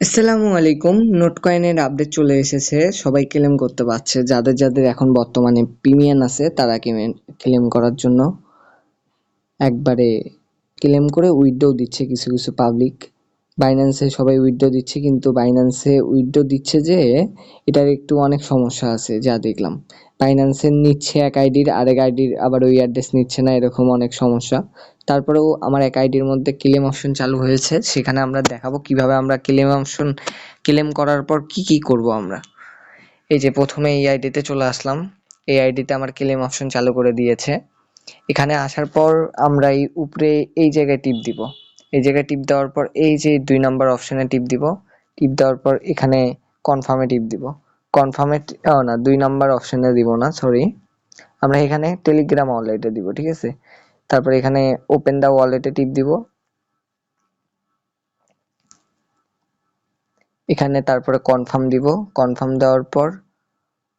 আসসালামু আলাইকুম। নোটকয়েনের আপডেট চলে এসেছে। সবাই ক্লেম করতে পারছে। যাদের যাদের এখন বর্তমানে প্রিমিয়াম আছে, তারা ক্লেম করার জন্য একবারে ক্লেম করে উইথড্র দিচ্ছে কিছু কিছু পাবলিক বাইন্যান্সে সবাই উইথড্র দিচ্ছে, কিন্তু বাইন্যান্সে উইথড্র দিচ্ছে যে এটার একটু অনেক সমস্যা আছে, যা দেখলাম। বাইন্যান্সের নিচ্ছে এক আইডির আরেক আইডির আবার ওই অ্যাড্রেস নিচ্ছে না, এরকম অনেক সমস্যা। তারপরেও আমার এক আইডির মধ্যে ক্লেম অপশন চালু হয়েছে, সেখানে আমরা দেখাবো কীভাবে আমরা ক্লেম অপশন ক্লেম করার পর কি কি করব আমরা। এই যে প্রথমে এই আইডিতে চলে আসলাম, এই আইডিতে আমার ক্লেম অপশন চালু করে দিয়েছে। এখানে আসার পর আমরা এই উপরে এই জায়গায় টিপ দিব। এই জায়গায় টিপ দেওয়ার পর এই যে দুই নাম্বার অপশানে টিপ দিব, টিপ দেওয়ার পর এখানে কনফার্মে টিপ দিব। কনফার্মে না, দুই নাম্বার অপশানে দিব না সরি আমরা এখানে টেলিগ্রাম ওয়ালেটে দিব, ঠিক আছে? তারপর এখানে ওপেন দা ওয়ালেটে টিপ দিব। এখানে তারপরে কনফার্ম দিব। কনফার্ম দেওয়ার পর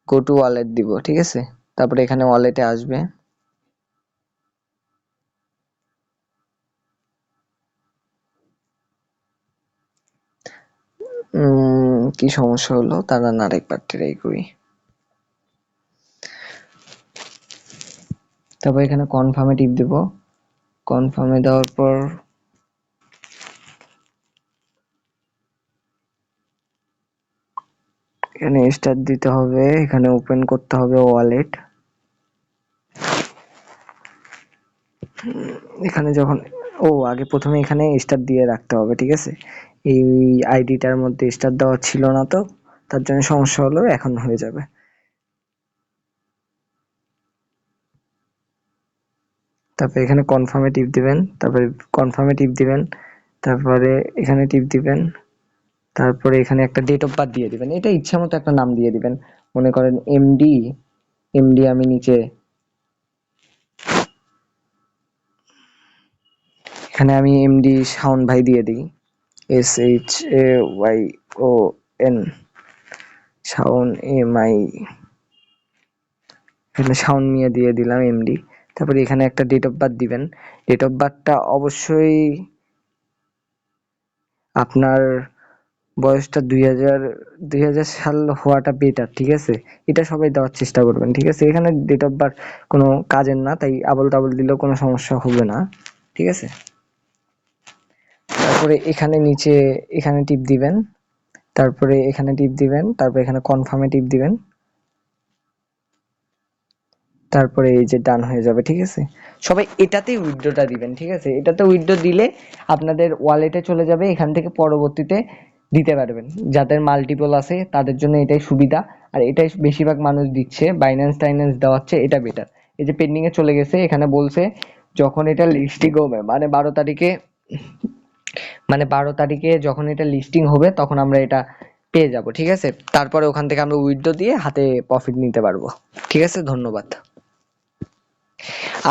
গো টু ওয়ালেট দিব, ঠিক আছে? তারপরে এখানে ওয়ালেটে আসবে। কি সমস্যা হলো? তারা না আরেকবার ট্রাই করি। তারপর এখানে কনফার্মে টিপ দেব। কনফার্মে দেওয়ার পর এখানে স্টার্ট দিতে হবে। এখানে ওপেন করতে হবে ওয়ালেট এখানে যখন ও, আগে প্রথমে এখানে স্টার দিয়ে রাখতে হবে, ঠিক আছে? এই আইডিটার মধ্যে স্টার দেওয়া ছিল না তো, তার জন্য সমস্যা হলো এখন হয়ে যাবে। তারপরে এখানে কনফার্মে টিপ দিবেন, তারপরে কনফার্মে টিপ দিবেন, তারপরে এখানে টিপ দিবেন, তারপরে এখানে একটা ডেট অফ বার্থ দিয়ে দিবেন। এটা ইচ্ছা মতো একটা নাম দিয়ে দিবেন। মনে করেন এমডি এমডি আমি নিচে এখানে আমি এমডি শাওন ভাই দিয়ে দিই। S H A Y O N Shawon M I এখানে শাওন মিয়া দিয়ে দিলাম এমডি তারপরে এখানে একটা ডেট অফ বার্থ দিবেন। ডেট অফ বার্থটা অবশ্যই আপনার বয়সটা দুই হাজার দুই হাজার সাল হওয়াটা বেটার ঠিক আছে? এটা সবাই দেওয়ার চেষ্টা করবেন, ঠিক আছে? এখানে ডেট অফ বার্থ কোনো কাজের না, তাই আবল তাবল দিলেও কোনো সমস্যা হবে না, ঠিক আছে? তারপরে এখানে নিচে এখানে টিপ দিবেন। তারপরে এখানে টিপ দিবেন। তারপরে এখানে কনফার্মে টিপ দিবেন। তারপরে এই যে ডান হয়ে যাবে, ঠিক আছে? সবাই এটাতেই উইথড্রটা দিবেন, ঠিক আছে? এটাতে উইথড্র দিলে আপনাদের ওয়ালেটে চলে যাবে, এখান থেকে পরবর্তীতে দিতে পারবেন। যাদের মাল্টিপল আছে, তাদের জন্য এটাই সুবিধা। আর এটাই বেশিরভাগ মানুষ দিচ্ছে বাইন্যান্স টাইন্যান্স দেওয়াচ্ছে, এটা বেটার এই যে পেন্ডিং এ চলে গেছে, এখানে বলছে, যখন এটা লিস্টিং হবে মানে বারো তারিখে মানে বারো তারিখে যখন এটা লিস্টিং হবে, তখন আমরা এটা পেয়ে যাব, ঠিক আছে? তারপরে ওখান থেকে আমরা উইথড্র দিয়ে হাতে প্রফিট নিতে পারব, ঠিক আছে? ধন্যবাদ।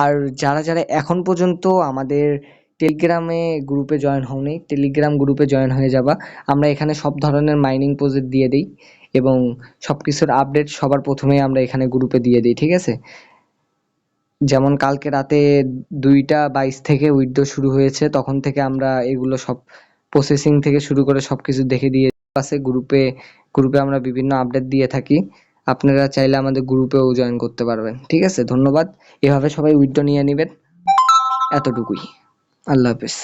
আর যারা যারা এখন পর্যন্ত আমাদের টেলিগ্রামে গ্রুপে জয়েন হওনি টেলিগ্রাম গ্রুপে জয়েন হয়ে যাবা। আমরা এখানে সব ধরনের মাইনিং প্রজেক্ট দিয়ে দিই এবং সব কিছুর আপডেট সবার প্রথমে আমরা এখানে গ্রুপে দিয়ে দিই, ঠিক আছে? যেমন কালকে রাতে দুইটা বাইশ থেকে উইথড্র শুরু হয়েছে, তখন থেকে আমরা এগুলো সব প্রসেসিং থেকে শুরু করে সব কিছু দেখে দিয়ে আছে গ্রুপে গ্রুপে আমরা বিভিন্ন আপডেট দিয়ে থাকি। আপনারা চাইলে আমাদের গ্রুপেও জয়েন করতে পারবেন, ঠিক আছে? ধন্যবাদ। এভাবে সবাই উইথড্র নিয়ে নেবেন। এতটুকুই। আল্লাহ হাফেজ।